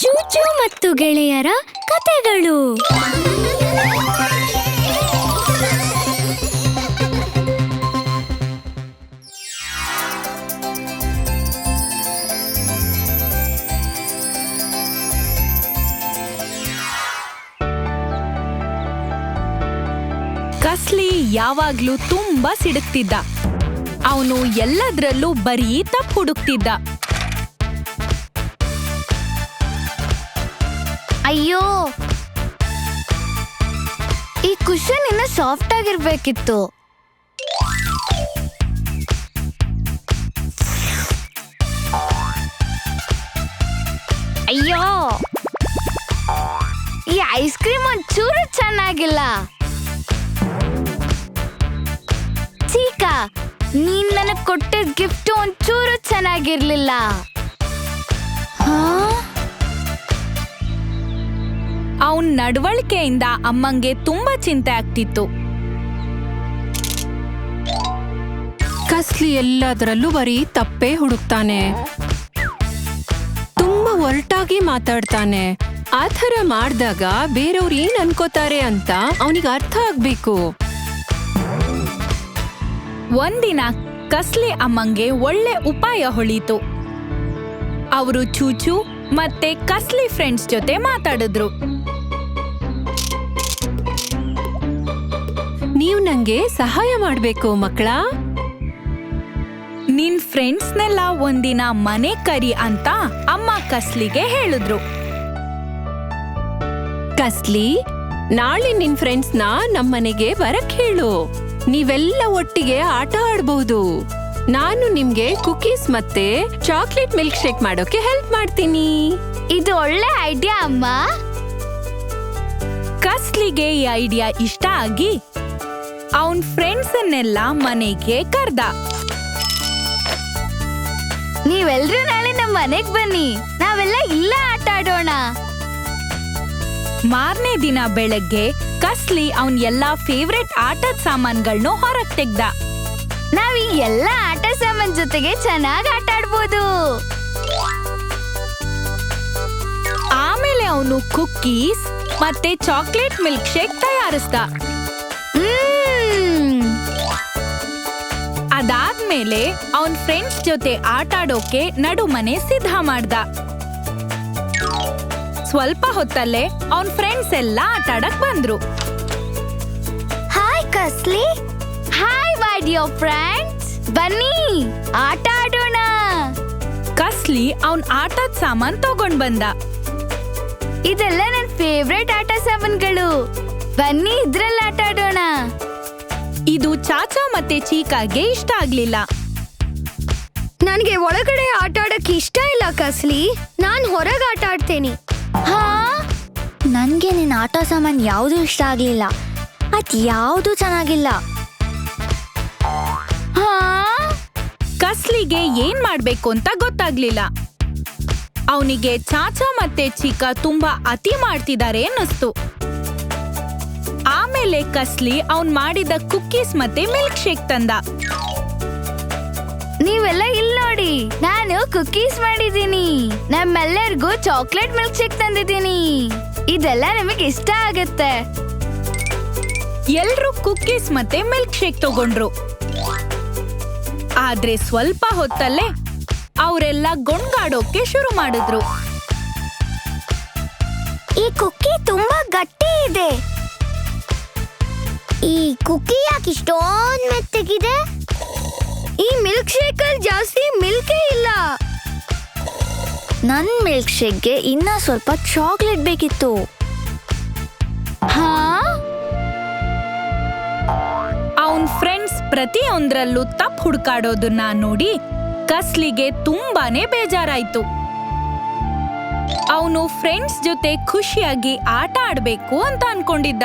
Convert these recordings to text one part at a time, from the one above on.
ಚೂಚು ಮತ್ತು ಗೆಳೆಯರ ಕತೆಗಳು. ಕಸ್ಲಿ ಯಾವಾಗ್ಲೂ ತುಂಬಾ ಸಿಡುಕ್ತಿದ್ದ. ಅವನು ಎಲ್ಲದ್ರಲ್ಲೂ ಬರೀ ತಪ್ಪು ಹುಡುಕ್ತಿದ್ದ. ಅಯ್ಯೋ. ಈ ಕುಶನ್ ಇನ್ನ ಸಾಫ್ಟ್ ಆಗಿರ್ಬೇಕಿತ್ತು. ಅಯ್ಯೋ. ಈ ಐಸ್ ಕ್ರೀಮ್ ಒಂಚೂರು ಚೆನ್ನಾಗಿಲ್ಲ. ಚೀಕ, ನೀನ್ ನನಗ್ ಕೊಟ್ಟಿದ್ ಗಿಫ್ಟ್ ಒಂಚೂರು ಚೆನ್ನಾಗಿರ್ಲಿಲ್ಲ. ಹಾ? ಅವನ್ ನಡವಳಿಕೆಯಿಂದ ಅಮ್ಮಂಗೆ ತುಂಬಾ ಚಿಂತೆ ಆಗ್ತಿತ್ತು. ಕಸ್ಲಿ ಎಲ್ಲದರಲ್ಲೂ ಬರೀ ತಪ್ಪೇ ಹುಡುಕ್ತಾನೆ. ತುಂಬಾ ಒರಟಾಗಿ ಮಾತಾಡ್ತಾನೆ. ಆ ಥರ ಮಾಡಿದಾಗ ಬೇರೆಯವ್ರು ಏನ್ ಅನ್ಕೋತಾರೆ ಅಂತ ಅವನಿಗೆ ಅರ್ಥ ಆಗ್ಬೇಕು. ಒಂದಿನ ಕಸ್ಲಿ ಅಮ್ಮಂಗೆ ಒಳ್ಳೆ ಉಪಾಯ ಹೊಳಿತು. ಅವರು ಚೂಚು ಮತ್ತೆ ಕಸ್ಲಿ ಫ್ರೆಂಡ್ಸ್ ಜೊತೆ ಮಾತಾಡಿದ್ರು. ನೀವು ನಂಗೆ ಸಹಾಯ ಮಾಡ್ಬೇಕು ಮಕ್ಕಳ? ನಿನ್ ಫ್ರೆಂಡ್ಸ್ನೆಲ್ಲ ಒಂದಿನ ಮನೆ ಕರಿ ಅಂತ ಅಮ್ಮ ಕಸ್ಲಿಗೆ ಹೇಳಿದ್ರು. ಕಸ್ಲಿ ನಾಳೆ ನಿನ್ ಫ್ರೆಂಡ್ಸ್ನ ನಮ್ಮನೆಗೆ ಬರಕ್ ಹೇಳು. ನೀವೆಲ್ಲ ಒಟ್ಟಿಗೆ ಆಟ ಆಡ್ಬಹುದು ನಾನು ನಿಮ್ಗೆ ಕುಕೀಸ್ ಮತ್ತೆ ಚಾಕ್ಲೇಟ್ ಮಿಲ್ಕ್ ಶೇಕ್ ಮಾಡೋಕೆ ಹೆಲ್ಪ್ ಮಾಡ್ತೀನಿ. ಇದು ಒಳ್ಳೆ ಐಡಿಯಾ ಅಮ್ಮ. ಕಸ್ಲಿಗೆ ಈ ಐಡಿಯಾ ಇಷ್ಟ ಆಗಿ ಅವನ್ ಫ್ರೆಂಡ್ಸನ್ನೆಲ್ಲ ಮನೆಗೆ ಕರ್ದ. ನೀವೆಲ್ರೂ ನಾಳೆ ನಮ್ಮ ಮನೆಗ್ ಬನ್ನಿ. ನಾವೆಲ್ಲ ಇಲ್ಲ ಆಟ ಆಡೋಣ. ಮಾರನೇ ದಿನ ಬೆಳಗ್ಗೆ ಕಸ್ಲಿ ಅವನ್ ಎಲ್ಲಾ ಫೇವ್ರೆಟ್ ಆಟದ ಸಾಮಾನ್ಗಳನ್ನ ಹೊರಗ್ ತೆಗ್ದ. ನಾವ್ ಈ ಎಲ್ಲ ಆಟ ಸಾಮಾನ್ ಜೊತೆಗೆ ಚೆನ್ನಾಗ್ ಆಟ ಆಡ್ಬೋದು. ಆಮೇಲೆ ಅವನು ಕುಕ್ಕೀಸ್ ಮತ್ತೆ ಚಾಕ್ಲೇಟ್ ಮಿಲ್ಕ್ ಶೇಕ್ ತಯಾರಿಸ್ದ. ಅದಾದ್ಮೇಲೆ ಅವನ್ ಫ್ರೆಂಡ್ಸ್ ಜೊತೆ ಆಟ ಆಡೋಕೆ ನಡುಮನೆ ಸಿದ್ಧ ಮಾಡ್ದ. ಸ್ವಲ್ಪ ಹೊತ್ತಲ್ಲೇ ಅವನ್ ಫ್ರೆಂಡ್ಸ್ ಎಲ್ಲ ಆಟ ಆಡಕ್ ಬಂದ್ರು. Hi Kasli hi my dear friends ಬನ್ನಿ ಆಟ ಆಡೋಣ. ಕಸ್ಲಿ ಅವನ್ ಆಟದ ಸಾಮಾನ್ ತಗೊಂಡ್ ಬಂದ. ಇದೆಲ್ಲ ನನ್ ಫೇವ್ರೆಟ್ ಆಟ ಸಾಮಾನ್ಗಳು. ಬನ್ನಿ ಇದ್ರಲ್ಲಿ ಆಟ ಆಡೋಣ. ಇದು ಚಾಚಾ ಮತ್ತೆ ಚೀಕಾಗೆ ಇಷ್ಟ ಆಗ್ಲಿಲ್ಲ. ನನಗೆ ಒಳಗಡೆ ಆಟ ಆಡಕ್ ಇಷ್ಟ ಇಲ್ಲ ಕಸ್ಲಿ. ನಾನ್ ಹೊರಗೆ ಆಟ ಆಡ್ತೇನೆ. ಹಾ? ನನ್ಗೆ ನಿನ್ನ ಆಟ ಸಾಮಾನ್ ಯಾವುದು ಇಷ್ಟ ಆಗ್ಲಿಲ್ಲ. ಅದ್ ಯಾವುದು ಚೆನ್ನಾಗಿಲ್ಲ. ಹಾ? ಕಸ್ಲಿಗೆ ಏನ್ ಮಾಡ್ಬೇಕು ಅಂತ ಗೊತ್ತಾಗ್ಲಿಲ್ಲ. ಅವನಿಗೆ ಚಾಚಾ ಮತ್ತೆ ಚೀಕಾ ತುಂಬಾ ಅತಿ ಮಾಡ್ತಿದ್ದಾರೆ ಅನ್ನಿಸ್ತು. ಆಮೇಲೆ ಕಸ್ಲಿ ಅವ್ನ್ ಮಾಡಿದ ಕುಕ್ಕೀಸ್ ಮತ್ತೆ ಮಿಲ್ಕ್ ಶೇಕ್ ತಂದ. ನೀವೆಲ್ಲ ಇಲ್ಲಿ ನೋಡಿ ನಾನು ಕುಕ್ಕೀಸ್ ಮಾಡಿದ್ದೀನಿ. ನಮ್ಮೆಲ್ಲರಿಗೂ ಚಾಕ್ಲೇಟ್ ಮಿಲ್ಕ್ ಶೇಕ್ ತಂದಿದ್ದೀನಿ. ಇದೆಲ್ಲ ನಿಮಗೆ ಇಷ್ಟ ಆಗತ್ತೆ. ಎಲ್ರೂ ಕುಕ್ಕೀಸ್ ಮತ್ತೆ ಮಿಲ್ಕ್ ಶೇಕ್ ತಗೊಂಡ್ರು. ಆದ್ರೆ ಸ್ವಲ್ಪ ಹೊತ್ತಲ್ಲೇ ಅವರೆಲ್ಲ ಗೊಂಡಾಡೋಕೆ ಶುರು ಮಾಡಿದ್ರು. ಈ ಕುಕ್ಕಿ ತುಂಬಾ ಗಟ್ಟಿ ಇದೆ. ಈ ಕುಕ್ಕಿ ಯಾಕೆ ಇಷ್ಟೊಂದು ಮೆತ್ತಗಿದೆ? ಈ ಮಿಲ್ಕ್ ಶೇಕ್ ಅಲ್ಲಿ ಜಾಸ್ತಿ ಮಿಲ್ಕೇ ಇಲ್ಲ. ನನ್ ಮಿಲ್ಕ್ ಶೇಕ್ಗೆ ಇನ್ನ ಸ್ವಲ್ಪ ಚಾಕ್ಲೇಟ್ ಬೇಕಿತ್ತು. ಹಾ? ಅವನ್ ಫ್ರೆಂಡ್ಸ್ ಪ್ರತಿಯೊಂದ್ರಲ್ಲೂ ತಪ್ಪು ಹುಡ್ಕಾಡೋದನ್ನ ನೋಡಿ ಕಸ್ಲಿಗೆ ತುಂಬಾನೇ ಬೇಜಾರಾಯ್ತು. ಅವನು ಫ್ರೆಂಡ್ಸ್ ಜೊತೆ ಖುಷಿಯಾಗಿ ಆಟ ಆಡ್ಬೇಕು ಅಂತ ಅನ್ಕೊಂಡಿದ್ದ.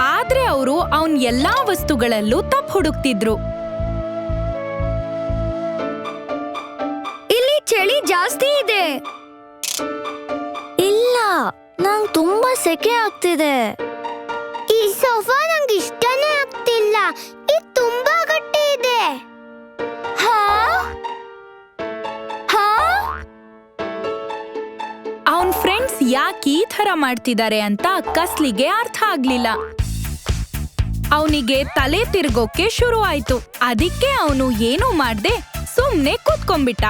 ಆದ್ರೆ ಅವರು ಅವನ್ ಎಲ್ಲಾ ವಸ್ತುಗಳಲ್ಲೂ ತಪ್ಪು ಹುಡುಕ್ತಿದ್ರು. ಇಲ್ಲಿ ಚಳಿ ಜಾಸ್ತಿ ಇದೆ. ಇಲ್ಲ ನಂಗ್ ತುಂಬಾ ಸೆಕೆ ಆಗ್ತಿದೆ. ಈ ಸೋಫಾ ನಂಗೆ ಇಷ್ಟನೇ ಆಗ್ತಿಲ್ಲ. ಇದು ತುಂಬಾ ಗಟ್ಟಿ ಇದೆ. ಹಾ? ಹಾ? ಯಾಕೆ ಈ ಥರ ಮಾಡ್ತಿದ್ದಾರೆ ಅಂತ ಕಸ್ಲಿಗೆ ಅರ್ಥ ಆಗ್ಲಿಲ್ಲ. ಅವನಿಗೆ ತಲೆ ತಿರ್ಗೋಕೆ ಶುರು ಆಯ್ತು. ಅದಕ್ಕೆ ಅವನು ಏನು ಮಾಡ್ದೆ ಸುಮ್ನೆ ಕೂತ್ಕೊಂಡ್ಬಿಟ್ಟ.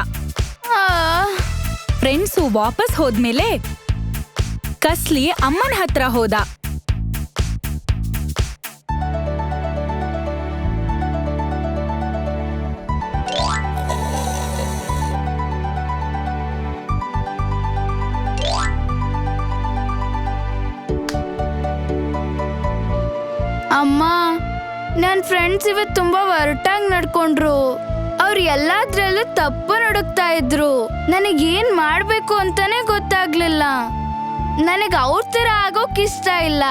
ಫ್ರೆಂಡ್ಸು ವಾಪಸ್ ಹೋದ್ಮೇಲೆ ಕಸ್ಲಿ ಅಮ್ಮನ ಹತ್ರ ಹೋದ. ನನ್ನ ಫ್ರೆಂಡ್ಸ್ ಇವತ್ತು ತುಂಬಾ ಒರಟಾಗಿ ನಡ್ಕೊಂಡ್ರು. ಅವ್ರು ಎಲ್ಲಾದ್ರಲ್ಲೂ ತಪ್ಪು ನಡುಕ್ತಾ ಇದ್ರು. ನನಗೆ ಏನ್ ಮಾಡ್ಬೇಕು ಅಂತಾನೆ ಗೊತ್ತಾಗ್ಲಿಲ್ಲ. ನನಗೆ ಅವ್ರ ತರ ಆಗೋಕ್ ಇಷ್ಟ ಇಲ್ಲ.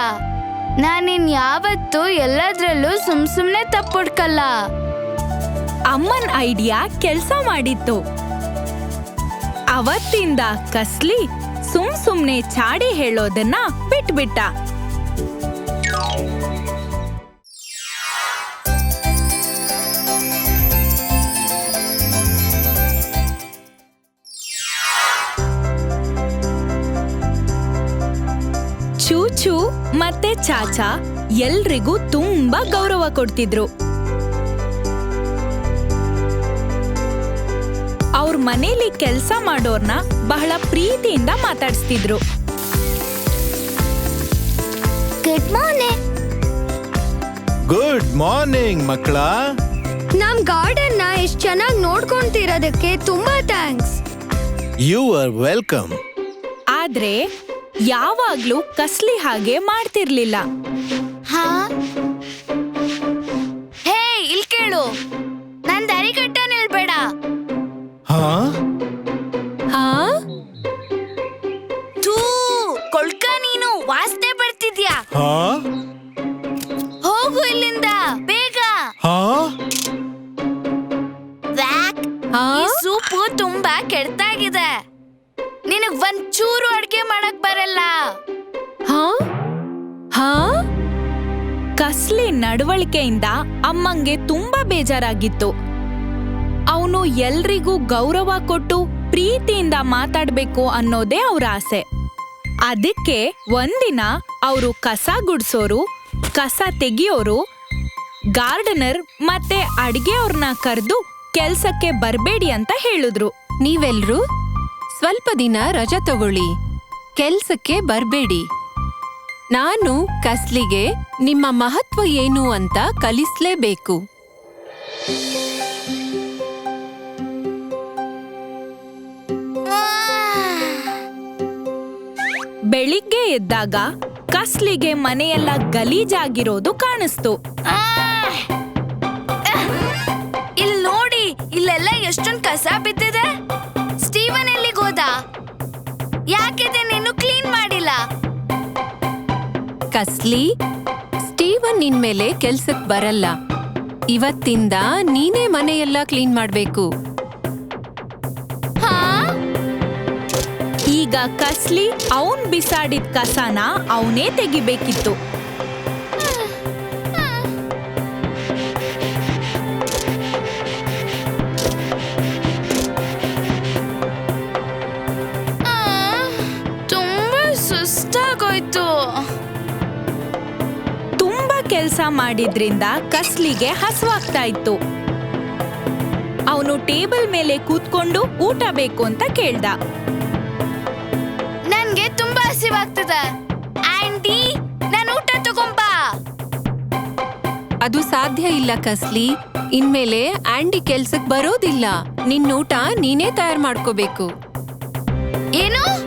ನಾನಿನ್ ಯಾವತ್ತೂ ಎಲ್ಲದ್ರಲ್ಲೂ ಸುಮ್ ಸುಮ್ನೆ ತಪ್ಪು ಹುಡ್ಕಲ್ಲ ಅಮ್ಮನ್ ಐಡಿಯಾ ಕೆಲ್ಸ ಮಾಡಿತ್ತು. ಅವತ್ತಿಂದ ಕಸ್ಲಿ ಸುಮ್ ಸುಮ್ನೆ ಚಾಡಿ ಹೇಳೋದನ್ನ ಬಿಟ್ಬಿಟ್ಟ. ಚೂಚು ಮತ್ತೆ ಚಾಚಾ ಎಲ್ರಿಗೂ ತುಂಬಾ ಗೌರವ ಕೊಡ್ತಿದ್ರು. ಅವ್ರ ಮನೇಲಿ ಕೆಲಸ ಮಾಡೋರ್ನ ಬಹಳ ಪ್ರೀತಿಯಿಂದ ಮಾತಾಡಿಸ್ತಿದ್ರು. ಗುಡ್ ಮಾರ್ನಿಂಗ್ ಗುಡ್ ಮಾರ್ನಿಂಗ್ ಮಕ್ಕಳ. ನಮ್ ಗಾರ್ಡನ್ನ ಎಷ್ಟ್ ಚೆನ್ನಾಗಿ ನೋಡ್ಕೊಂತಿರೋದಕ್ಕೆ ತುಂಬಾ ಥ್ಯಾಂಕ್ಸ್. ಯು ಆರ್ ವೆಲ್ಕಮ್ ಆದ್ರೆ ಯಾವಾಗ್ಲೂ ಕಸ್ಲಿ ಹಾಗೆ ಮಾಡ್ತಿರ್ಲಿಲ್ಲ. ಹಾ? ಹೇ ಇಲ್ ಕೇಳು. ನನ್ ದಾರಿ ಕಟ್ಟ ನಿಲ್ಬೇಡ. ಹಾ? ಹಾ? ಥೂ ಕೊಳ್ಕ ನೀನು ವಾಸನೆ ಬರ್ತಿದ್ಯಾ? ಹಾ? ಹೋಗು ಇಲ್ಲಿಂದ ಬೇಗ. ಹಾ? ವ್ಯಾಕ್ ಹಾ? ಈ ಸೂಪು ತುಂಬಾ ಕೆಡ್ತಾಗಿದೆ. ನಿನಗ್ ಒಂದ್ ಚೂರು ಅಡ್ಗೆ ಮಾಡಕ್ ಬರಲ್ಲ. ಹಾ? ಹಾ? ಕಸ್ಲಿ ನಡವಳಿಕೆಯಿಂದ ಅಮ್ಮಂಗೆ ತುಂಬಾ ಬೇಜಾರಾಗಿತ್ತು. ಅವನು ಎಲ್ರಿಗೂ ಗೌರವ ಕೊಟ್ಟು ಪ್ರೀತಿಯಿಂದ ಮಾತಾಡ್ಬೇಕು ಅನ್ನೋದೇ ಅವ್ರ ಆಸೆ. ಅದಕ್ಕೆ ಒಂದಿನ ಅವರು ಕಸ ಗುಡ್ಸೋರು ಕಸ ತೆಗಿಯೋರು ಗಾರ್ಡನರ್ ಮತ್ತೆ ಅಡ್ಗೆಯವ್ರನ್ನ ಕರೆದು ಕೆಲ್ಸಕ್ಕೆ ಬರ್ಬೇಡಿ ಅಂತ ಹೇಳಿದ್ರು. ನೀವೆಲ್ರೂ? ಸ್ವಲ್ಪ ದಿನ ರಜಾ ತಗೊಳ್ಳಿ. ಕೆಲ್ಸಕ್ಕೆ ಬರ್ಬೇಡಿ. ನಾನು ಕಸ್ಲಿಗೆ ನಿಮ್ಮ ಮಹತ್ವ ಏನು ಅಂತ ಕಲಿಸ್ಲೇಬೇಕು. ಬೆಳಿಗ್ಗೆ ಎದ್ದಾಗ ಕಸ್ಲಿಗೆ ಮನೆಯೆಲ್ಲ ಗಲೀಜಾಗಿರೋದು ಕಾಣಿಸ್ತು. ಇಲ್ಲಿ ನೋಡಿ ಇಲ್ಲೆಲ್ಲ ಎಷ್ಟೊಂದ್ ಕಸ ಬಿದ್ದಿದೆ ಯಾಕಿದೆ ನೀನು ಕ್ಲೀನ್ ಮಾಡಿಲ್ಲ? ಕಸ್ಲಿ ಸ್ಟೀವನ್ ನಿನ್ ಮೇಲೆ ಕೆಲ್ಸಕ್ ಬರಲ್ಲ. ಇವತ್ತಿಂದ ನೀನೇ ಮನೆಯೆಲ್ಲ ಕ್ಲೀನ್ ಮಾಡ್ಬೇಕು. ಹಾ? ಈಗ ಕಸ್ಲಿ ಅವನ್ ಬಿಸಾಡಿದ ಕಸನ ಅವನೇ ತೆಗಿಬೇಕಿತ್ತು. ಸುಸ್ತಾಗೋಯ್ತು ತುಂಬಾ ಕೆಲಸ ಮಾಡಿದ್ರಿಂದ ಕಸ್ಲಿಗೆ ಹಸುವಾಗ್ತಾ ಇತ್ತು. ಅವನು ಟೇಬಲ್ ಮೇಲೆ ಕೂತ್ಕೊಂಡು ಊಟ ಬೇಕು ಅಂತ ಕೇಳ್ದ. ನನ್ಗೆ ತುಂಬಾ ಹಸಿವಾಗ್ತದೆ. ಆಂಟಿ ನಾನು ಊಟ ತಗೊಂಬ. ಅದು ಸಾಧ್ಯ ಇಲ್ಲ ಕಸ್ಲಿ. ಇನ್ಮೇಲೆ ಆಂಟಿ ಕೆಲ್ಸಕ್ ಬರೋದಿಲ್ಲ. ನಿನ್ ಊಟ ನೀನೇ ತಯಾರು ಮಾಡ್ಕೋಬೇಕು. ಏನು?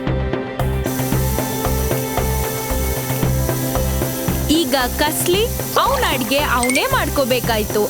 ಈಗ ಕಸ್ಲಿ ಅವನ ಅಡ್ಗೆ ಅವನೇ ಮಾಡ್ಕೋಬೇಕಾಯ್ತು.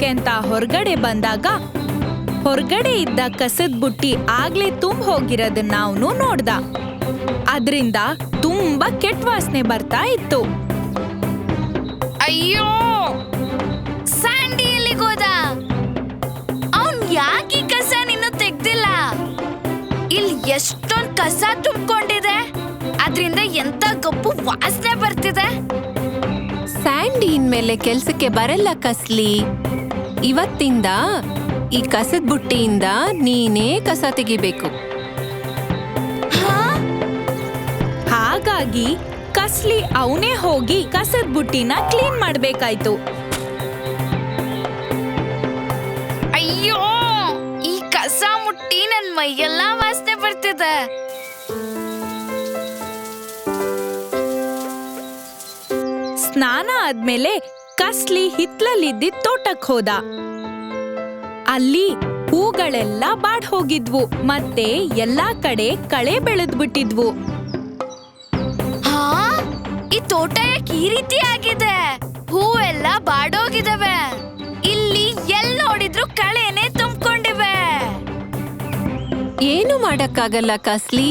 ತಿನ್ನೋಕೆ ಹೊರಗಡೆ ಬಂದಾಗ ಹೊರಗಡೆ ಇದ್ದ ಕಸದ ಬುಟ್ಟಿ ಆಗ್ಲೇ ತುಂಬ ಹೋಗಿರೋದನ್ನ ಅವನು ನೋಡ್ದ. ಅದರಿಂದ ತುಂಬಾ ಕೆಟ್ಟ ವಾಸನೆ ಬರ್ತಾ ಇತ್ತು. ಅಯ್ಯೋ! ಸ್ಯಾಂಡಿ ಎಲ್ಲಿಗೋದ ಅವನ್ ಯಾಕೆ ಕಸ ನಿನ್ನ ತೆಗ್ದಿಲ್ಲ? ಇಲ್ಲಿ ಎಷ್ಟೊಂದ್ ಕಸ ತುಂಬಿಕೊಂಡಿದೆ? ಅದರಿಂದ ಎಂತ ಕಪ್ಪು ವಾಸನೆ ಬರ್ತಿದೆ? ಸ್ಯಾಂಡಿ ಇನ್ಮೇಲೆ ಕೆಲ್ಸಕ್ಕೆ ಬರಲ್ಲ ಕಸ್ಲಿ. ಇವತ್ತಿಂದ ಈ ಕಸದ ಬುಟ್ಟಿಯಿಂದ ನೀನೇ ಕಸ ತೆಗಿಬೇಕು. ಹಾಗಾಗಿ ಕಸ್ಲಿ ಅವನೇ ಹೋಗಿ ಕಸದ ಬುಟ್ಟಿನ ಕ್ಲೀನ್ ಮಾಡ್ಬೇಕಾಯ್ತು. ಅಯ್ಯೋ, ಈ ಕಸ ಮುಟ್ಟಿ ನನ್ ಮೈಯೆಲ್ಲ ವಾಸನೆ ಬರ್ತಿದೆ. ಸ್ನಾನ ಆದ್ಮೇಲೆ ಕಸ್ಲಿ ಹಿತ್ಲಲ್ಲಿದ್ದಿದ್ ತೋಟಕ್ ಹೋದ. ಅಲ್ಲಿ ಹೂಗಳೆಲ್ಲ ಬಾಡ್ ಹೋಗಿದ್ವು ಮತ್ತೆ ಎಲ್ಲಾ ಕಡೆ ಕಳೆ ಬೆಳೆದ್ಬಿಟ್ಟಿದ್ವು. ಹಾ? ಈ ತೋಟ ಯಾಕೆ ಈ ರೀತಿ ಆಗಿದೆ? ಹೂ ಎಲ್ಲ ಬಾಡೋಗಿದವೆ. ಇಲ್ಲಿ ಎಲ್ ನೋಡಿದ್ರು ಕಳೆನೆ ತುಂಬಿಕೊಂಡಿವೆ. ಏನು ಮಾಡಕ್ಕಾಗಲ್ಲ ಕಸ್ಲಿ?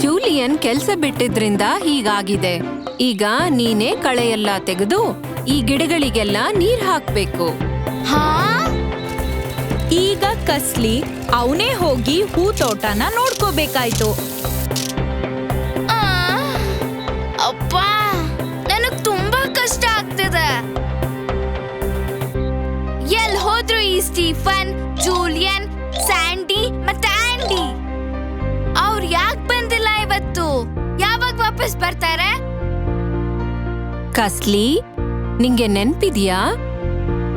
ಜೂಲಿಯನ್ ಕೆಲ್ಸ ಬಿಟ್ಟಿದ್ರಿಂದ ಹೀಗಾಗಿದೆ. ಈಗ ನೀನೇ ಕಳೆಯೆಲ್ಲ ತೆಗೆದು ಈ ಗಿಡಗಳಿಗೆಲ್ಲ ನೀರ್ ಹಾಕ್ಬೇಕು. ಹಾ? ಈಗ ಕಸ್ಲಿ ಅವನೇ ಹೋಗಿ ಹೂ ತೋಟನ ನೋಡ್ಕೋಬೇಕಾಯ್ತು. ಆ, ಅಪ್ಪ ನನಗ್ ತುಂಬಾ ಕಷ್ಟ ಆಗ್ತಿದೆ. ಎಲ್ ಹೋದ್ರು ಈ ಸ್ಟೀಫನ್ ಜೂಲಿಯನ್ ಸ್ಯಾಂಡಿ ಮತ್ತೆ ಆಂಡಿ? ಅವ್ರು ಯಾಕೆ ಬಂದಿಲ್ಲ ಇವತ್ತು? ಯಾವಾಗ ವಾಪಸ್ ಬರ್ತಾರೆ? ಕಸ್ಲಿ ನಿಂಗೆ ನೆನ್ಪಿದ್ಯಾ?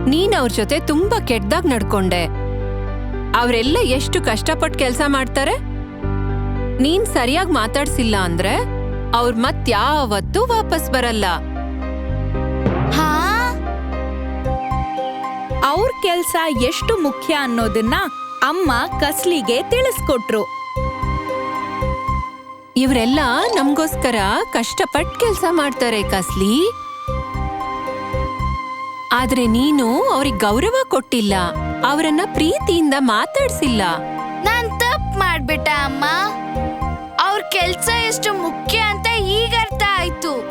ನೀನ್ ಅವ್ರ ಜೊತೆ ತುಂಬಾ ಕೆಟ್ದಾಗ್ ನಡ್ಕೊಂಡೆ. ಅವರೆಲ್ಲ ಎಷ್ಟು ಕಷ್ಟಪಟ್ಟು ಕೆಲ್ಸ ಮಾಡ್ತಾರೆ? ನೀನ್ ಸರಿಯಾಗಿ ಮಾತಾಡ್ಸಿಲ್ಲ ಅಂದ್ರೆ ಅವ್ರ ಮತ್ಯಾವತ್ತೂ ವಾಪಸ್ ಬರಲ್ಲ. ಹಾ? ಅವ್ರ ಕೆಲ್ಸ ಎಷ್ಟು ಮುಖ್ಯ ಅನ್ನೋದನ್ನ ಅಮ್ಮ ಕಸ್ಲಿಗೆ ತಿಳಿಸ್ಕೊಟ್ರು. ಇವರೆಲ್ಲ ನಮ್ಗೋಸ್ಕರ ಕಷ್ಟಪಟ್ಟು ಕೆಲ್ಸ ಮಾಡ್ತಾರೆ ಕಸ್ಲಿ. ಆದ್ರೆ ನೀನು ಅವ್ರಿಗೆ ಗೌರವ ಕೊಟ್ಟಿಲ್ಲ. ಅವರನ್ನ ಪ್ರೀತಿಯಿಂದ ಮಾತಾಡ್ಸಿಲ್ಲ. ನಾನ್ ತಪ್ಪು ಮಾಡ್ಬಿಟ್ಟ ಅಮ್ಮ. ಅವ್ರ ಕೆಲ್ಸ ಎಷ್ಟು ಮುಖ್ಯ ಅಂತ ಈಗ ಅರ್ಥ ಆಯ್ತು.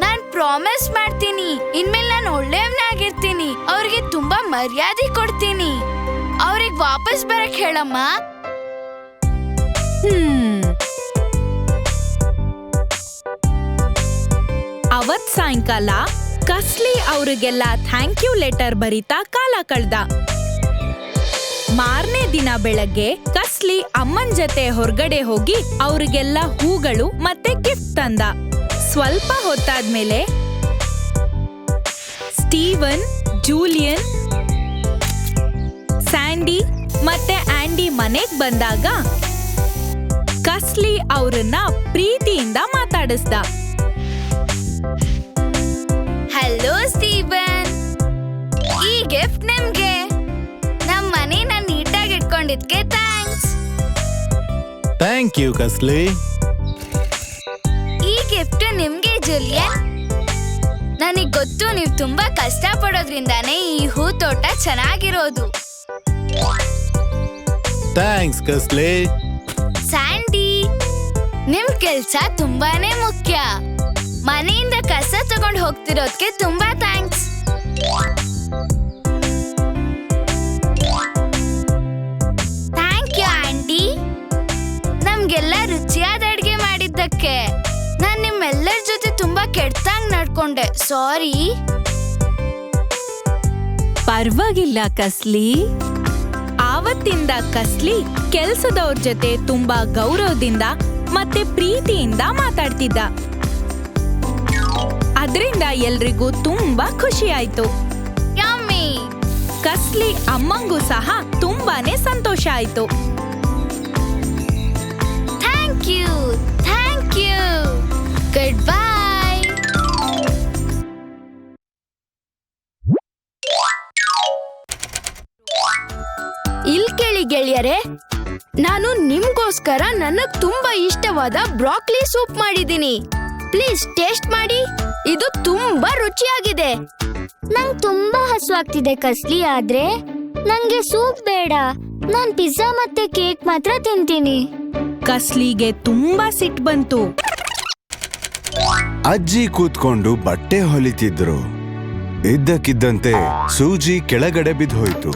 ನಾನ್ ಪ್ರಾಮಿಸ್ ಮಾಡ್ತೀನಿ. ಇನ್ಮೇಲೆ ನಾನು ಒಳ್ಳೆಯವನಾಗಿರ್ತೀನಿ. ಅವ್ರಿಗೆ ತುಂಬಾ ಮರ್ಯಾದೆ ಕೊಡ್ತೀನಿ. ಅವ್ರಿಗೆ ವಾಪಸ್ ಬರಕ್ ಹೇಳಮ್ಮ. ಹ್ಮ್. ಅವತ್ ಸಾಯಂಕಾಲ ಕಸ್ಲಿ ಅವರಿಗೆಲ್ಲ ಥ್ಯಾಂಕ್ ಯು ಲೆಟರ್ ಬರಿತಾ ಕಾಲ ಕಳ್ದ. ಮಾರನೇ ದಿನ ಬೆಳಗ್ಗೆ ಕಸ್ಲಿ ಅಮ್ಮನ್ ಜೊತೆ ಹೊರಗಡೆ ಹೋಗಿ ಅವರಿಗೆಲ್ಲ ಹೂಗಳು ಮತ್ತೆ ಗಿಫ್ಟ್ ತಂದ. ಸ್ವಲ್ಪ ಹೊತ್ತಾದ್ಮೇಲೆ ಸ್ಟೀವನ್, ಜೂಲಿಯನ್, ಸ್ಯಾಂಡಿ ಮತ್ತೆ ಆಂಡಿ ಮನೆಗ್ ಬಂದಾಗ ಕಸ್ಲಿ ಅವ್ರನ್ನ ಪ್ರೀತಿಯಿಂದ ಮಾತಾಡಿಸ್ದ. ಹಲೋ ಸ್ಟೀವನ್ ಈ ಗಿಫ್ಟ್ ನಿಮ್ಗೆ. ನಮ್ ಮನೇನ ನೀಟಾಗಿ ಇಟ್ಕೊಂಡಿದ್ಕೆ ಥ್ಯಾಂಕ್ಸ್ ಥ್ಯಾಂಕ್ ಯು ಕಸ್ಲಿ ಈ ಗಿಫ್ಟ್ ನಿಮ್ಗೆ ಜುಲಿಯಾ ನನಗ್ ಗೊತ್ತು ನೀವು ತುಂಬಾ ಕಷ್ಟ ಪಡೋದ್ರಿಂದಾನೇ ಈ ಹೂ ತೋಟ ಚೆನ್ನಾಗಿರೋದು. ಥ್ಯಾಂಕ್ಸ್ ಕಸ್ಲಿ ಸ್ಯಾಂಡಿ ನಿಮ್ ಕೆಲ್ಸ ತುಂಬಾನೇ ಮುಖ್ಯ. ಮನೆಯಿಂದ ಕಸ ತಗೊಂಡ್ ಹೋಗ್ತಿರೋದಕ್ಕೆ ತುಂಬಾ ಥ್ಯಾಂಕ್ಸ್. Thank you aunty. ನಮ್ಗೆಲ್ಲ ರುಚಿಯಾದ ಅಡ್ಗೆ ಮಾಡಿದ್ದಕ್ಕೆ. ನಾನ್ ನಿಮ್ಮೆಲ್ಲರ ಜೊತೆ ತುಂಬಾ ಕೆಡ್ತಾಂಗ್ ನಡ್ಕೊಂಡೆ. ಸಾರಿ. ಪರವಾಗಿಲ್ಲ ಕಸ್ಲಿ. ಆವತ್ತಿಂದ ಕಸ್ಲಿ ಕೆಲ್ಸದವ್ರ ಜೊತೆ ತುಂಬಾ ಗೌರವದಿಂದ ಮತ್ತೆ ಪ್ರೀತಿಯಿಂದ ಮಾತಾಡ್ತಿದ್ದ. ಅದ್ರಿಂದ ಎಲ್ರಿಗೂ ತುಂಬಾ ಖುಷಿ ಆಯ್ತು ಕಸ್ಲಿ ಅಮ್ಮಂಗೂ ಸಹ ತುಂಬಾನೇ ಸಂತೋಷ ಆಯ್ತು. Thank you thank you goodbye ಇಲ್ ಕೇಳಿ ಗೆಳೆಯರೆ ನಾನು ನಿಮ್ಗೋಸ್ಕರ ನನಗ್ ತುಂಬಾ ಇಷ್ಟವಾದ ಬ್ರಾಕ್ಲಿ ಸೂಪ್ ಮಾಡಿದ್ದೀನಿ. ಪ್ಲೀಸ್ ಟೇಸ್ಟ್ ಮಾಡಿ. ಇದು ತುಂಬಾ ರುಚಿಯಾಗಿದೆ. ನಂಗ್ ತುಂಬಾ ಹಸುವಾಗ್ತಿದೆ ಕಸ್ಲಿ ಆದ್ರೆ ನಂಗೆ ಸೂಪ್ ಬೇಡ. ನಾನ್ ಪಿಜ್ಜಾ ಮತ್ತೆ ಕೇಕ್ ಮಾತ್ರ ತಿಂತೀನಿ. ಕಸ್ಲಿಗೆ ತುಂಬಾ ಸಿಟ್ ಬಂತು. ಅಜ್ಜಿ ಕೂತ್ಕೊಂಡು ಬಟ್ಟೆ ಹೊಲಿತಿದ್ರು. ಇದ್ದಕ್ಕಿದ್ದಂತೆ ಸೂಜಿ ಕೆಳಗಡೆ ಬಿದ್ದೋಯ್ತು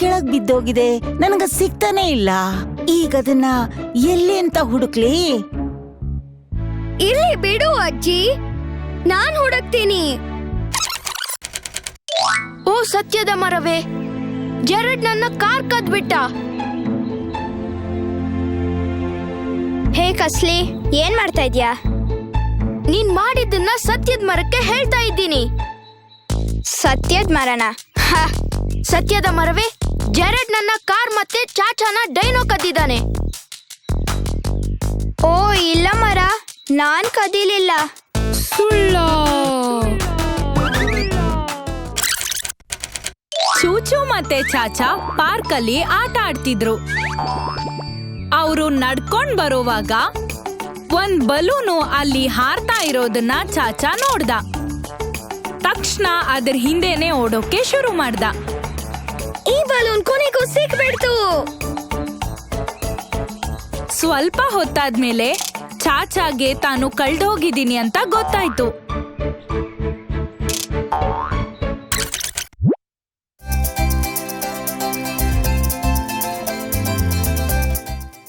ಕೆಳಗ್ ಬಿದ್ದೋಗಿದೆ. ನನಗ ಸಿಗ್ತಾನೆ ಇಲ್ಲ. ಈಗ ಅದನ್ನ ಎಲ್ಲಿ ಅಂತ ಹುಡುಕ್ಲಿ? ಇಲ್ಲಿ ಬಿಡು ಅಜ್ಜಿ. ನಾನ್ ಹುಡುಕ್ತೀನಿ. ಓ ಸತ್ಯದ ಮರವೇ ಜರಡ್ ನನ್ನ ಕಾರ್ ಕದ್ಬಿಟ್ಟ. ಹೇ ಕಸ್ಲಿ ಏನ್ ಮಾಡ್ತಾ ಇದ್ಯಾ? ನೀನ್ ಮಾಡಿದ್ದನ್ನ ಸತ್ಯದ ಮರಕ್ಕೆ ಹೇಳ್ತಾ ಇದ್ದೀನಿ. ಸತ್ಯದ ಮರನ? ಹ, ಸತ್ಯದ ಮರವೇ ಜರಡ್ ನನ್ನ ಕಾರ್ ಮತ್ತೆ ಚಾಚಾನ ಡೈನೋ ಕದ್ದಿದ್ದಾನೆ. ಓ ಇಲ್ಲ ಮರ ನಾನ್ ಕದೀಲಿಲ್ಲ. ಚೂಚು ಮತ್ತೆ ಚಾಚಾ ಪಾರ್ಕ್ ಅಲ್ಲಿ ಆಟ ಆಡ್ತಿದ್ರು. ಅವರು ನಡ್ಕೊಂಡ್ ಬರುವಾಗ ಒಂದ್ ಬಲೂನು ಅಲ್ಲಿ ಹಾರ್ತಾ ಇರೋದನ್ನ ಚಾಚಾ ನೋಡ್ದ. ತಕ್ಷಣ ಅದ್ರ ಹಿಂದೆನೆ ಓಡೋಕೆ ಶುರು ಮಾಡ್ದ. ಈ ಬಲೂನ್ ಕೊನೆಗೂ ಸಿಕ್ಬಿಡ್ತು. ಸ್ವಲ್ಪ ಹೊತ್ತಾದ್ಮೇಲೆ ಚಾಚಾಗೆ ತಾನು ಕಳ್ದೋಗಿದ್ದೀನಿ ಅಂತ ಗೊತ್ತಾಯ್ತು.